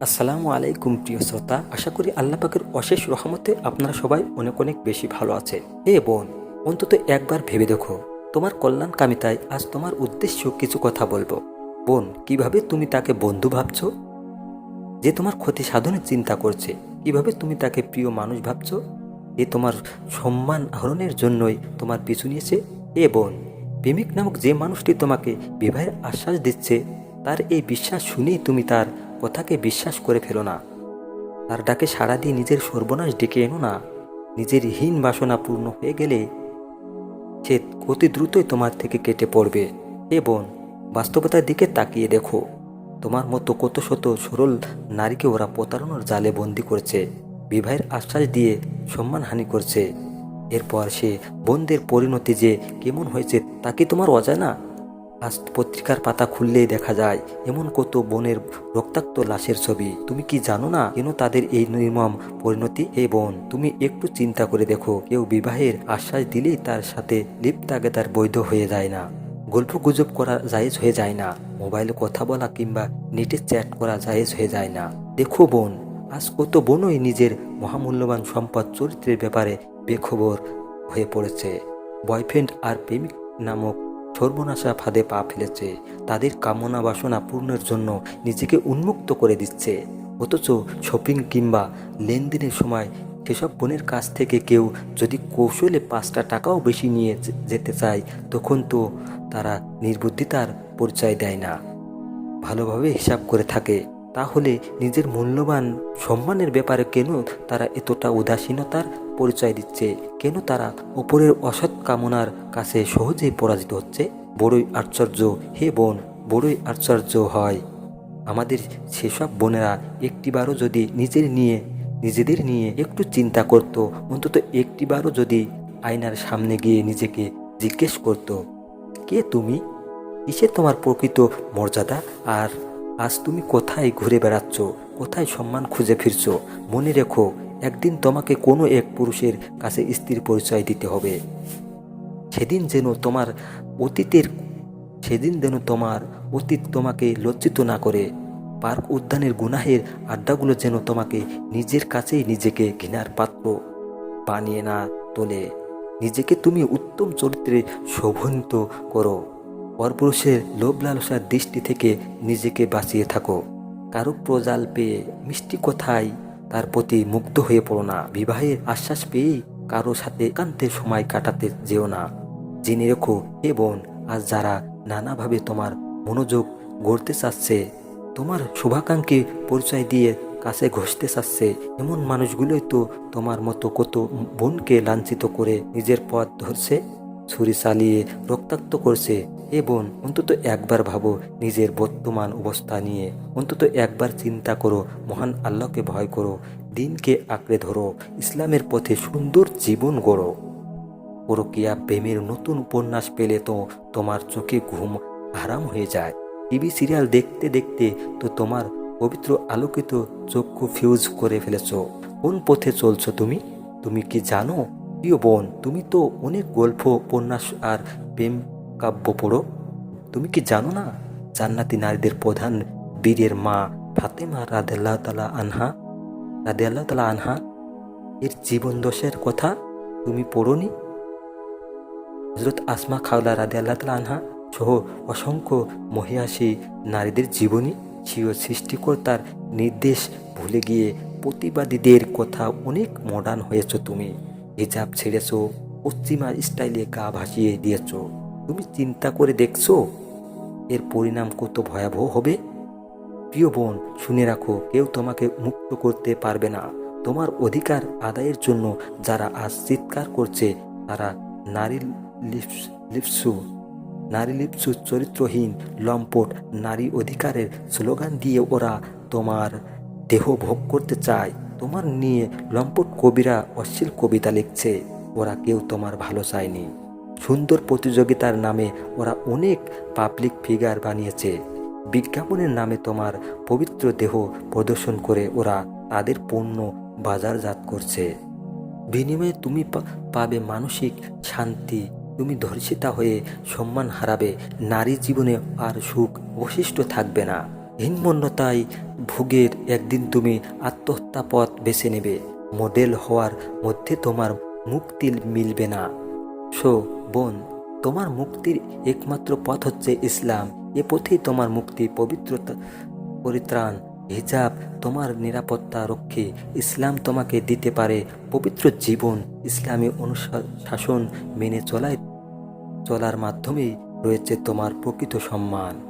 আসসালামু আলাইকুম প্রিয় শ্রোতা, আশা করি আল্লাহ পাকের অশেষ রহমতে আপনারা সবাই অনেক অনেক বেশি ভালো আছেন। হে বোন, অন্তত একবার ভেবে দেখো, তোমার কল্যাণ কামিতায় আজ তোমার উদ্দেশ্য কিছু কথা বলব। বোন, কীভাবে তুমি তাকে বন্ধু ভাবছ? যে তোমার ক্ষতি সাধনের চিন্তা করছে, কীভাবে তুমি তাকে প্রিয় মানুষ ভাবছ? এ তোমার সম্মান আহরণের জন্যই তোমার পিছু নিয়েছে? এ বোন প্রেমিক নামক যে মানুষটি তোমাকে বিবাহের আশ্বাস দিচ্ছে, তার এই বিশ্বাস শুনেই তুমি তার কথাকে বিশ্বাস করে ফেলো না। তার ডাকে সাড়া দিয়ে নিজের সর্বনাশ ডেকে এনো না। নিজের হীন বাসনা পূর্ণ হয়ে গেলে সে অতি দ্রুতই তোমার থেকে কেটে পড়বে। এ বোন, বাস্তবতার দিকে তাকিয়ে দেখো। তোমার মতো কত শত সরল নারীকে ওরা প্রতারণার জালে বন্দি করছে, বিবাহের আশ্বাস দিয়ে সম্মানহানি করছে। এরপর সে বোনদের পরিণতি যে কেমন হয়েছে তা কি তোমার অজানা? আজ পত্রিকার পাতা খুললেই দেখা যায়, এমন কত বনের রক্তাক্ত লাশের ছবি। তুমি কি জানো না কেন তাদের এই নির্মম পরিণতি? হে বোন, তুমি একটু চিন্তা করে দেখো। কেউ বিবাহের আশ্বাস দিলেই তার সাথে লিপ্ত আগে তার বৈধ হয়ে যায় না। গল্প গুজব করা জায়েজ হয়ে যায় না। মোবাইলে কথা বলা কিংবা নেটে চ্যাট করা জায়েজ হয়ে যায় না। দেখো বোন, আজ কত বোনই নিজের মহামূল্যবান সম্পদ চরিত্রের ব্যাপারে বেখবর হয়ে পড়েছে। বয়ফ্রেন্ড আর প্রেমিক নামক সর্বনাশা ফাঁদে পা ফেলেছে। তাদের কামনা বাসনা পূর্ণের জন্য নিজেকে উন্মুক্ত করে দিচ্ছে। অথচ শপিং কিংবা লেনদেনের সময় সেসব বোনের কাছ থেকে কেউ যদি কৌশলে পাঁচটা টাকাও বেশি নিয়ে যেতে চায়, তখন তো তারা নির্বুদ্ধিতার পরিচয় দেয় না। ভালোভাবে হিসাব করে থাকে। তাহলে নিজের মূল্যবান সম্মানের ব্যাপারে কেন তারা এতটা উদাসীনতার পরিচয় দিচ্ছে? কেন তারা ওপরের অসৎ কামনার কাছে সহজেই পরাজিত হচ্ছে। বড়ই আশ্চর্য হে বোন, বড়ই আশ্চর্য হয়। আমাদের সেসব বোনেরা একটিবারও যদি নিজের নিয়ে, নিজেদের নিয়ে একটু চিন্তা করত, অন্তত একটিবারও যদি আয়নার সামনে গিয়ে নিজেকে জিজ্ঞেস করত, কে তুমি? কিসে তোমার প্রকৃত মর্যাদা? আর আজ তুমি কোথায় ঘুরে বেড়াচ্ছ? কোথায় সম্মান খুঁজে ফিরছো? মনে রেখো, একদিন তোমাকে কোনো এক পুরুষের কাছে স্ত্রীর পরিচয় দিতে হবে। সেদিন যেন তোমার অতীতের, সেদিন যেন তোমার অতীত তোমাকে লজ্জিত না করে। পার্ক উদ্যানের গুনাহের আড্ডাগুলো যেন তোমাকে নিজের কাছেই নিজেকে ঘৃণার পাত্র বানিয়ে না তোলে। নিজেকে তুমি উত্তম চরিত্রে শোভনিত করো। পরপুরুষের লোভ লালসার দৃষ্টি থেকে নিজেকে বাঁচিয়ে থাকো। কারও প্রজাল পেয়ে মিষ্টি কথায় তার প্রতি মুগ্ধ হয়ে পড়ো না। বিবাহের আশ্বাস পেয়েই কারও সাথে একান্তের সময় কাটাতে যেও না। জেনে রেখো হে বোন আজ যারা নানাভাবে তোমার মনোযোগ গড়তে চাচ্ছে, তোমার শুভাকাঙ্ক্ষী পরিচয় দিয়ে কাছে ঘষতে চাচ্ছে, এমন মানুষগুলোই তো তোমার মতো কত বোনকে লাঞ্ছিত করে নিজের পথ ধরছে, ছুরি চালিয়ে রক্তাক্ত করছে। এ বোন, অন্তত একবার ভাবো নিজের বর্তমান অবস্থা নিয়ে। অন্তত একবার চিন্তা করো, মহান আল্লাহকে ভয় করো, দিনকে আঁকড়ে ধরো, ইসলামের পথে সুন্দর জীবন গড়ো। পরকিয়া প্রেমের নতুন উপন্যাস পেলে তো তোমার চোখে ঘুম হারাম হয়ে যায়। টিভি সিরিয়াল দেখতে দেখতে তো তোমার পবিত্র আলোকিত চক্ষু ফিউজ করে ফেলেছ। কোন পথে চলছো তুমি? তুমি কি জানো? প্রিয় বোন, তুমি তো অনেক গল্প, উপন্যাস আর প্রেম কাব্য পড়ো। তুমি কি জানো না? জান্নাতি নারীদের প্রধান বীরের মা ফাতেমা রাদেল্লাহ তালা আনহা রাদেল্লাহ তালা আনহা, এর জীবন দশের কথা তুমি পড়োনি? হজরত আসমা খাওলা রাদে আল্লাহ তালা আনহা সহ অসংখ্য মহিয়াসী নারীদের জীবনী ছিল সৃষ্টিকর্তার নির্দেশ ভুলে গিয়ে প্রতিবাদীদের কথা অনেক মডার্ন হয়েছ তুমি। হিজাব ছেড়েছ, পশ্চিমা স্টাইলে গা ভাসিয়ে দিয়েছ। তুমি চিন্তা করে দেখছ? এর পরিণাম কত ভয়াবহ হবে? প্রিয় বোন, শুনে রাখো, কেউ তোমাকে মুক্ত করতে পারবে না। তোমার অধিকার আদায়ের জন্য যারা আজ চিৎকার করছে, তারা নারী লিপস- লিপসু, নারী লিপসু চরিত্রহীন, লম্পট, নারী অধিকারের স্লোগান দিয়ে ওরা তোমার দেহ ভোগ করতে চায়। তোমার নিয়ে লম্পট কবিরা অশ্লীল কবিতা লিখছে। ওরা কেউ তোমার ভালো চায়নি। সুন্দর প্রতিযোগিতার নামে ওরা অনেক পাবলিক ফিগার বানিয়েছে। বিজ্ঞাপনের নামে তোমার পবিত্র দেহ প্রদর্শন করে ওরা তাদের পণ্য বাজারজাত করছে। বিনিময়ে তুমি পাবে মানসিক শান্তি তুমি ধর্ষিতা হয়ে সম্মান হারাবে, নারী জীবনে আর সুখ অবশিষ্ট থাকবে না। হীনমন্যতায় ভোগের একদিন তুমি আত্মহত্যা পথ বেছে নেবে। মডেল হওয়ার মধ্যে তোমার মুক্তি মিলবে না। সো বোন, তোমার মুক্তির একমাত্র পথ হচ্ছে ইসলাম। এ পথেই তোমার মুক্তি, পবিত্রতা, পরিত্রাণ হিজাব তোমার নিরাপত্তা রক্ষে, ইসলাম তোমাকে দিতে পারে, পবিত্র জীবন, ইসলামী অনুশাসন মেনে চলায়, চলার মাধ্যমেই রয়েছে তোমার প্রকৃত সম্মান।